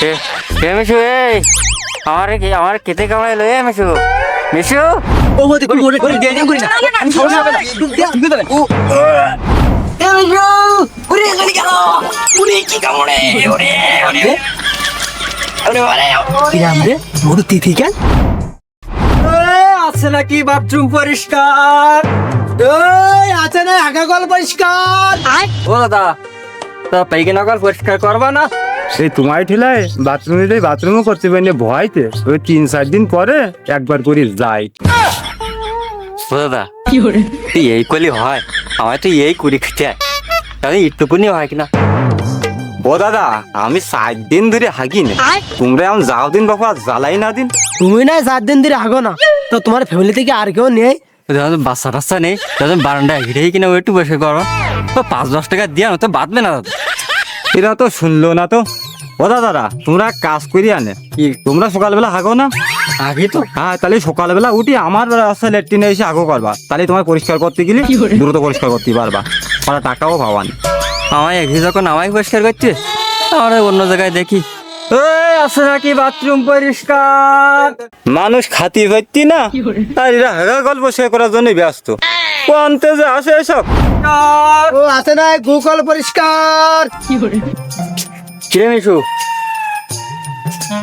এ মিশু এই আমার কি আমার কেতে কামড়াই লই এ মিশু। মিশু? ও করি করি করি দিয়ে করি না। আমি না দিয়ে দেবেন ও ওরে গলি গেল। ওরে কি কামড়ে? ওরে ওরে ওরে ওরে কি নাম রে? মোর তিথি কেন? আছে নাকি বাথরুম পরিষ্কার? ওই আছে না আগা কল পরিষ্কার ও দাদা তা পাইখানা কল পরিষ্কার করবা না? সেই তোমায় ঠিলাই বাথরুমে যাই বাথরুমও করতে পারি ভয়তে। ওই তিন চার দিন পরে একবার করে যাই। ও দাদা তুই এই করলি হয় আমার তো এই কুড়ি খেতে তাহলে একটুকুনি হয় কিনা? ও দাদা আমি সাত দিন ধরে হাগি না। তোমরা এখন যাও দিন বাবা জ্বালাই না দিন। তুমি না সাত দিন ধরে আগো না। তো তোমার ফ্যামিলি থেকে আর কেউ নেই? বাচ্চা টাচ্চা নেই। বারান্দায় ঘিরেই কিনা একটু বসে করো। তো পাঁচ দশ টাকা দিয়া তো বাঁধবে না দাদা। এরা তো শুনলো না তো। ও দাদা তোমরা কাজ করি আনে কি তোমরা সকালবেলা হাগো না? আগে তো। হ্যাঁ তাহলে সকালবেলা উঠি আমার রাস্তা লেট্রিনে এসে আগো করবা। তাহলে তোমার পরিষ্কার করতে গেলে দ্রুত পরিষ্কার করতে পারবা। ওরা টাকাও পাবানি আমায় একই যখন আমায় পরিষ্কার করছে আমরা অন্য জায়গায় দেখি। আছে নাকি বাথরুম পরিষ্কার? মানুষ খাতি পাইতি না? আর এরা হেগা গল্প শেয়ার করার জন্য ব্যস্ত। কোনতে যে আসে এসব? ও আছে না গুগল পরিষ্কার। কিরে? মিশু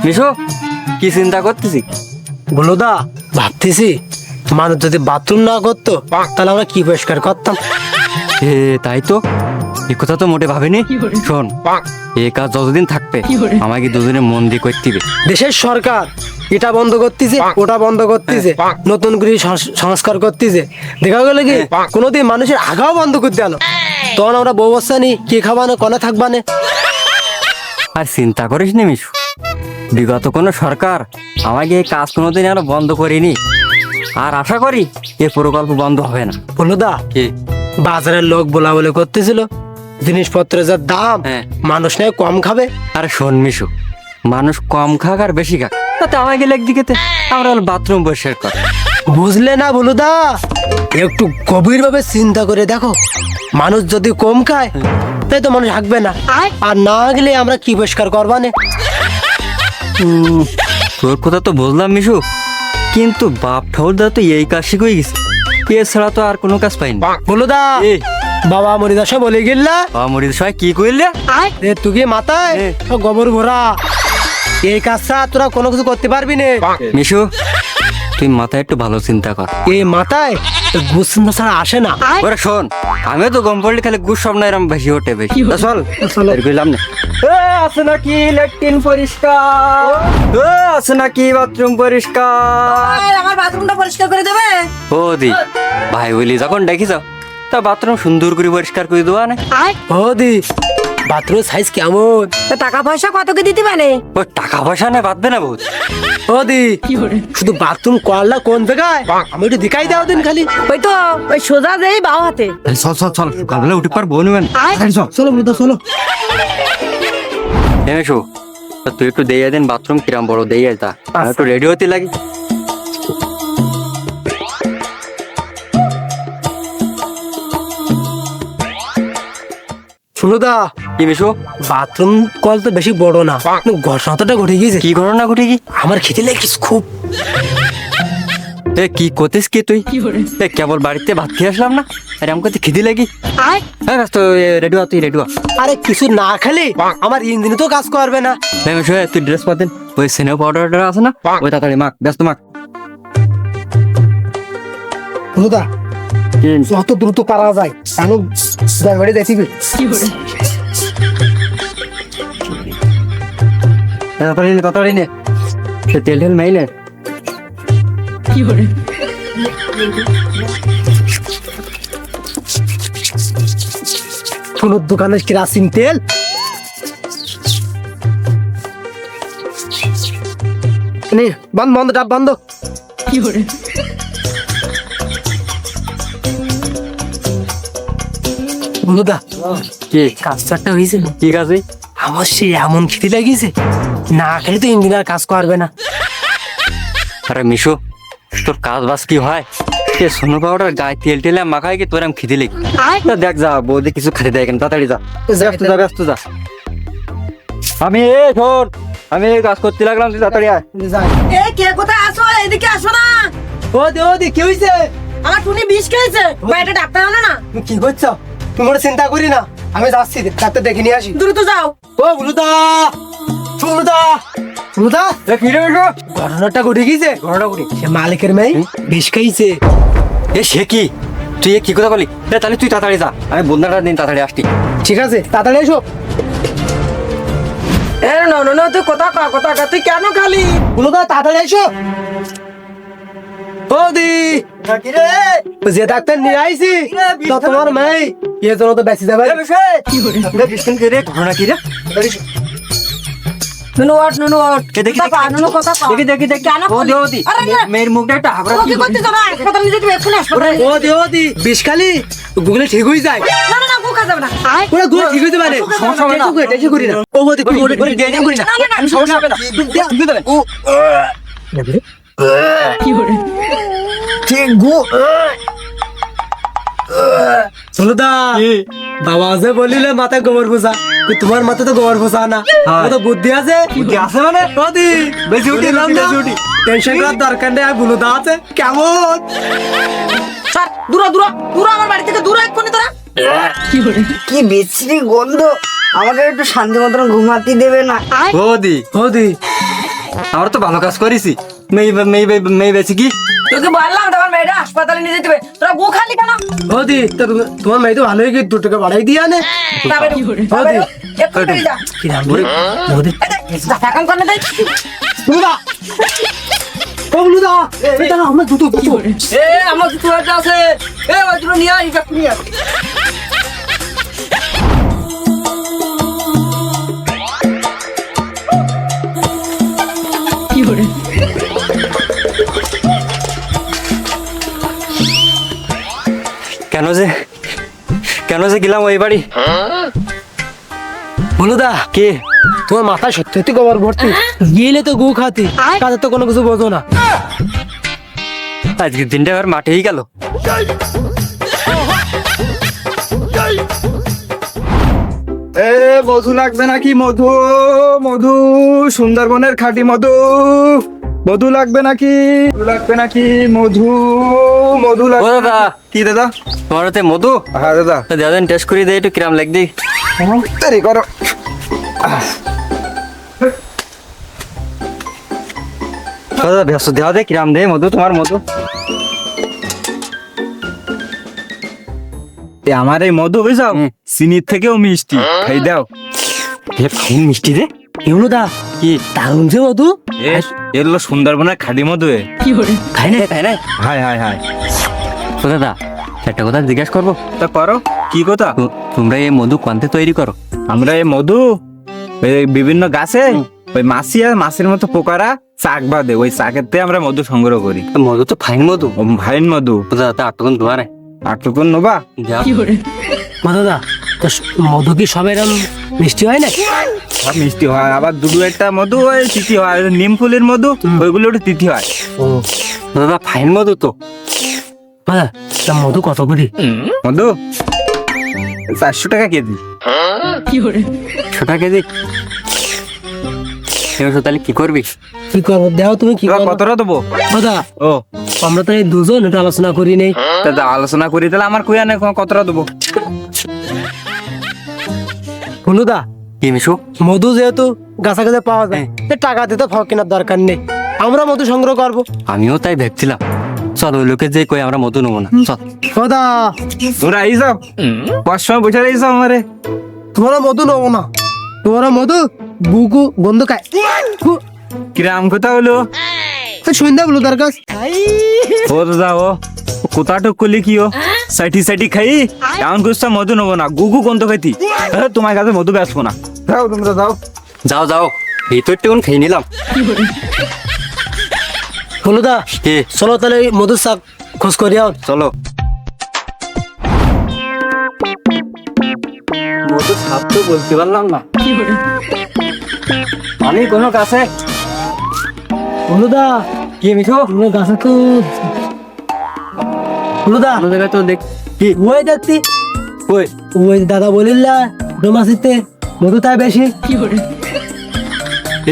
মিশু কি চিন্তা করতেছি? ভাবতেছি মানুষ যদি বাথরুম না করতো তাহলে আমরা কি পরিষ্কার করতাম? এ তাই তো। এ কথা তো মোটে ভাবিনি। শোন এ কাজ যতদিন থাকবে আমাকে দুজনে মন দিয়ে করতে হবে দেশের সরকার এটা বন্ধ করতেছে ওটা বন্ধ করতেছে নতুন করে সংস্কার করতেছে। দেখা গেল কি? কোনোদিন মানুষের আগাও বন্ধ করতে আলো। তখন আমরা বউ বস্তা নি কে খাবানো কনে থাকবানে আর চিন্তা করিস নি মিশু। বিগত কোনো সরকার আমাকে এই কাজ কোনোদিন আর বন্ধ করিনি। আর আশা করি এ প্রকল্প বন্ধ হবে না। বলো দা কি? বাজারের লোক বলা বলে করতেছিল। জিনিসপত্রের যা দাম হ্যাঁ। মানুষ নয় কম খাবে? আর শোন মিশু। মানুষ কম খাক আর বেশি খাক। লেগ দিকে আমরা বাথরুম কর বুঝলে না বলুদা? একটু গভীর ভাবে চিন্তা করে দেখো। মানুষ যদি কম খায় তাই তো মানুষ হাঁকবে না। আর? না গেলে আমরা কি পরিষ্কার করবানে উম, তোর কথা তো বুঝলাম মিশু। কিন্তু বাপ ঠাকুরদা তো এই কাজ শিখে গেছে। এছাড়া তো আর কোনো কাজ পাইনি। বলুদা বাবা মরিদাসে বলে গেল্লা বাবা মরিদ সবাই কি তুই কি মাথায়? গোবর ভরা এই কাজটা তোরা কোনো কিছু করতে পারবি না। মিশু তুই মাথায় একটু ভালো চিন্তা কর। এই মাথায়? গুছ ছাড়া আসে না। ওরে শোন আমিও তো গম পড়লে খালি গুড় সব না এরম বেশি ওঠে বেশি। চল চলো। না। আছে নাকি লেট্রিন পরিষ্কার? আছে নাকি বাথরুম পরিষ্কার? আমার বাথরুমটা পরিষ্কার করে দেবে। ও দি ভাই বলি যখন দেখি যাও তা বাথরুম সুন্দর করে পরিষ্কার করে দেওয়া না। ও দি বাথরুম সাইজ কেমন? তা টাকা পয়সা কত কি দিতে পারে? ও টাকা পয়সা না বাঁধবে না বহুত। ও দি শুধু বাথরুম করলা কোন জায়গায়? আমি একটু দেখাই দাও দিন খালি। ওই তো ওই সোজা দেই বাও হাতে। চল চল চল সকালবেলা উঠে পারব নেবেন। চলো চলো এসো তুই একটু দিয়ে দেন বাথরুম কিরাম বড় দিয়ে তা আমি একটু রেডি হতে লাগি। শুনুদা কি বাথরুম কল তো বেশি বড় না। ঘটনাটা ঘটে গিয়েছে। কি ঘটনা ঘটে কি আমার খেতে লেগেছিস খুব। এ কি করতিস কি তুই? এ কেবল বাড়িতে ভাত খেয়ে আসলাম না? আরে আমাকে তো খিদি লাগি। হ্যাঁ ব্যস্ত রেডি তুই রেডি আরে কিছু না খেলে আমার ইঞ্জিনে তো কাজ করবে না। তুই ড্রেস পাতেন ওই সিনেমা পাউডার আছে না? ওই তাড়াতাড়ি মাখ ব্যস্ত মাখ। যত দ্রুত পারা যায় আমি বাড়ি যাইছি তাড়াতাড়ি নে তাড়াতাড়ি নে। সে তেল টেল মাইলে। শুনুর দোকানের কেরাসিন তেল? নে বন্ধ বন্ধ ডাব বন্ধ। কি করে বন্ধুদা কি? কাজটা হয়েছে ঠিক আছে আমার সে এমন খিদে লাগিয়েছে না খেলে তো ইঞ্জিনিয়ার কাজ করবে না। আরে মিশু তোর কাজ বাস কি হয়? সে সোনো পাউডার গায়ে তেল টেলে মাখায় কি তোর আমি খিদে লেগে দেখ যা বৌদি কিছু খেতে দেয় কেন তাড়াতাড়ি যা। ব্যস্ত যা ব্যস্ত যা। আমি এ শোন আমি এই কাজ করতে লাগলাম তুই তাড়াতাড়ি আয়। এ কে কোথায় আসো এদিকে আসো না। ও দি ও দি কি হইছে? আমার টুনি বিষ খেয়েছে। বাইরে ডাক্তার আনো না। তুমি কি করছ তুমি ওটা চিন্তা করি না। আমি যাচ্ছি ডাক্তার দেখে নিয়ে আসি। দ্রুত যাও। ও বুলুদা! বুলুদা! বুলুদা ফিরে এসো ঘটনাটা ঘটে গিয়েছে? ঘটনা ঘটে সে মালিকের মেয়ে বিষ খাইছে। এ সে কি? তুই কি কথা বলি এ তাহলে তুই তাড়াতাড়ি যা। আমি বন্ধাটা দিন তাড়াতাড়ি আসছি। ঠিক আছে তাড়াতাড়ি এসো। এ না না না তুই কথা কা কথা কা তুই কেন খালি? বুলুদা তাড়াতাড়ি এসো। ও দি! যে ডাক্তার নিয়ে আইছি তো তোমার মেয়ে এ জন্য তো বেঁচে যাবে ঘটনা কি রে দেখি, কথা দেখি। কা, নুনু কথা কা। কি খালি গুগলে ঠিক হয়ে যায় হয়ে টেনশন করি না ও দি করি করি টেনশন করি না না না না সমস্যা হবে না তুই দেবে বাবা যে বলিলে মাথায় গোবর পোষা তোমার মাথা তো গোবর পোষা না? ও তো বুদ্ধি আছে? বুদ্ধি আছে মানে? ও দি। বেশি উঠি, বলিলাম না, উঠি। টেনশন করার দরকার নেই আর বুলুদা আছে। কেমন? স্যার দূর দূর দূর আমার বাড়ি থেকে দূর এক্ষুনি তোরা। কি বিশ্রী গন্ধ। আমাকে একটু শান্তি মতন ঘুমাতে দেবে না। ও দি। ও দি। আমরা তো ভালো কাজ করেছি। মেয়ে মেয়ে মেয়ে বেশি কি? তোকে বললাম তোমার মেয়েটা হাসপাতালে নিয়ে যেতে হবে? তোরা গু খালি কেন? ও দি তো তোমার মেয়ে তো ভালোই কি দু টাকা বাড়াই দিয়া নে তবে ও দি কি নাম রে? ও দি এখন করে দেয় বুলুদা ও এটা আমার দুটো দুটো। এ আমার দুটো আছে। এ ওই দুটো নিয়ে এক্ষুনি আয়। কেন যে গেলাম ওই বাড়ি? বুলুদা, কে? তোমার সত্যি সত্যি গোবর ভর্তি? গিয়েলে তো গু খাতি কাজে তো কোনো কিছু বোঝো না। আজকের দিনটা আবার মাঠেই গেল। এ, মধু লাগবে নাকি মধু? মধু, সুন্দরবনের খাঁটি মধু। মধু লাগবে নাকি? লাগবে নাকি মধু? মধু ও দাদা। কি দাদা? তোমার হাতে মধু? হ্যাঁ দাদা। তো দাদা টেস্ট করে দেয় একটু কিরাম করো। দাদা ব্যস্ত দেওয়া দে কিরাম দে মধু তোমার মধু। আমার এই মধু বুঝাও। চিনির থেকেও মিষ্টি। খাই দাও। ফাইন মিষ্টি রে? বুলুদা কি? যে মধু? এ এগুলো সুন্দরবনের খাঁটি মধু এ। তাই না তাই না। Hi hi hi. তো দাদা একটা কথা জিজ্ঞাসা করব? তা করো কি কথা? তোমরা এই মধু কোয়ান্তে তৈরি করো? আমরা এই মধু বিভিন্ন গাছে ওই মাছি আর মাছের মতো পোকারা চাক বাঁধে ওই চাকের থেকে আমরা মধু সংগ্রহ করি। মধু তো ফাইন মধু। ও ভাইন মধু। তো দাদা আটটুকুন দোয়া নাই আটটুকুন নোবা? যা মাদাদা তো মধু কি সব এরম মিষ্টি হয় না সব মিষ্টি হয়। আবার দুটো একটা মধু হয় তিথি হয়। নিম ফুলের মধু ওইগুলো একটু তিথি হয়। ও দাদা ফাইন মধু তো। দাদা তা মধু কত করি? মধু? চারশো টাকা কেজি। ছোটা কেজি? এবার তাহলে কি করবি? কি করব? দেও তুমি কি কতটা দেবো? দাদা ও। আমরা তো এই দুজন এটা আলোচনা করি নেই তা দা- আলোচনা করি তাহলে আমার কুয়া নেই কতটা দেবো? বুলুদা কি মিশু? মধু যেহেতু গাছা গাছে পাওয়া যায় তো টাকা দিতে ফল কেনার দরকার নেই। আমরা মধু সংগ্রহ করব। আমিও তাই ভাবছিলাম। চল ওই লোকে যে কই আমরা মধু নেব না। চল। দাদা তোরা এই যাও পাঁচ সময় বসে রয়েছ আমারে? তোমরা মধু নেব না। তোমরা মধু বুকু গন্ধ খায়। কিরাম কোথা হলো? তো শুনতে বলো তার কাছ ও দাদা ও কোথাটুক করলি কি ও সাইটি সাইটি খাই এমন কুস্তা মধু নেব না গুগু গন্ধ খাইতি তোমার কাছে মধু বেসবো না যাও তোমরা যাও যাও যাও ভিতর টেউন খেয়ে নিলাম বলুদা কে চলো তাহলে মধুর শাক খোঁজ করি আও চলো মধু সাপ তো বলতে পারলাম না আমি কোনো কাছে বলুদা কি মিঠু গাছে তো দেখ কি? ওই দেখছি। কই? ওই দাদা বলিল্লা ডোমাসিতে মধু তাই বেশি।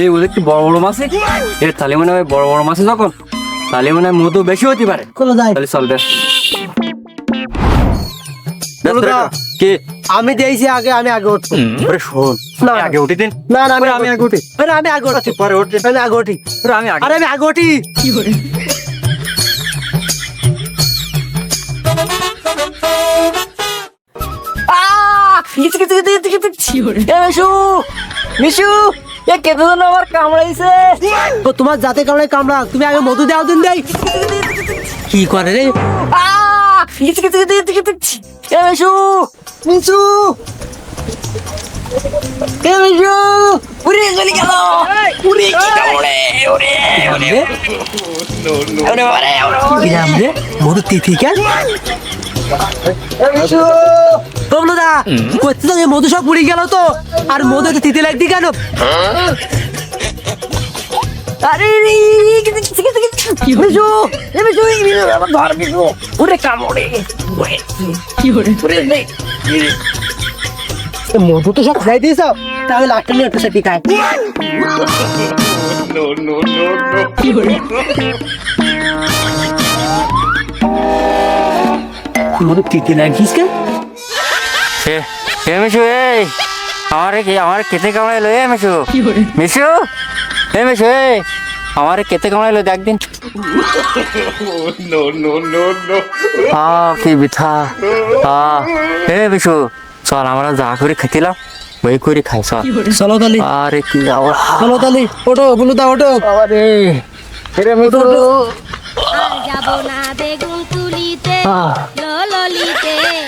এই ওদের কি বড় বড় মাছে? এর তাহলে মনে হয় বড় বড় মাছে যখন তাহলে মনে হয় মধু বেশি হতে পারে। চলো যাই। তাহলে চল বেশ। কে আমি দিয়েছি আগে আমি আগে উঠবো ওরে শোন না, আগে উঠে দিন না না আমি আমি আগে উঠি আরে আমি আগে উঠছি পরে উঠে আমি আগে উঠি ওরে, আমি আগে আরে আমি আগে উঠি কিছু কিছু কিছু কিছু কিছু এ মিশু মিশু এ আমার কামড়াইছে ও তোমার জাতে কামড়ে কামড়া তুমি আগে মধু দেওয়া দিন দেই কি করে রে কিছু কিছু কিছু কিছু এ মিশু মিশু এ মিশু উড়ে চলে গেল। উড়ে কি কামড়ে উড়ে উড়ে উড়ে বাবারে কি নাম রে? মধু তিথি কে এ মিশু বলো দা করতে তো এই মধু সব পুড়ে গেল তো? আর মধু তো তিতে লাগতি কেন? আরে রে কিছু কিছু কিছু কিছু মিশু এ মিশু এই মিশু আমার ধর মিশু উড়ে কামড়ে উড়ে কি উড়ে উড়ে নে এ মধু তো সব খাই দিয়েছ তাহলে লাস্টে নিয়ে একটু সেটি খায় মধু তিতে লাগিস কে এ এ মিশু এই আমার কি আমার কেতে কামড়াইলো এ মিশু মিশু এ মিশু এ। আমার কেতে কামড়াইলো দেখ দিন। আ কি বিথা আ এ মিশু চল আমরা যা করে খেতিলাম ওই করে খাই চল। চলো তালি। আরে কি চলো তালি ওটো বলু দা ওটো আরে আর যাব না বেগুন তুলিতে ললিতে আর যাব না বেগুন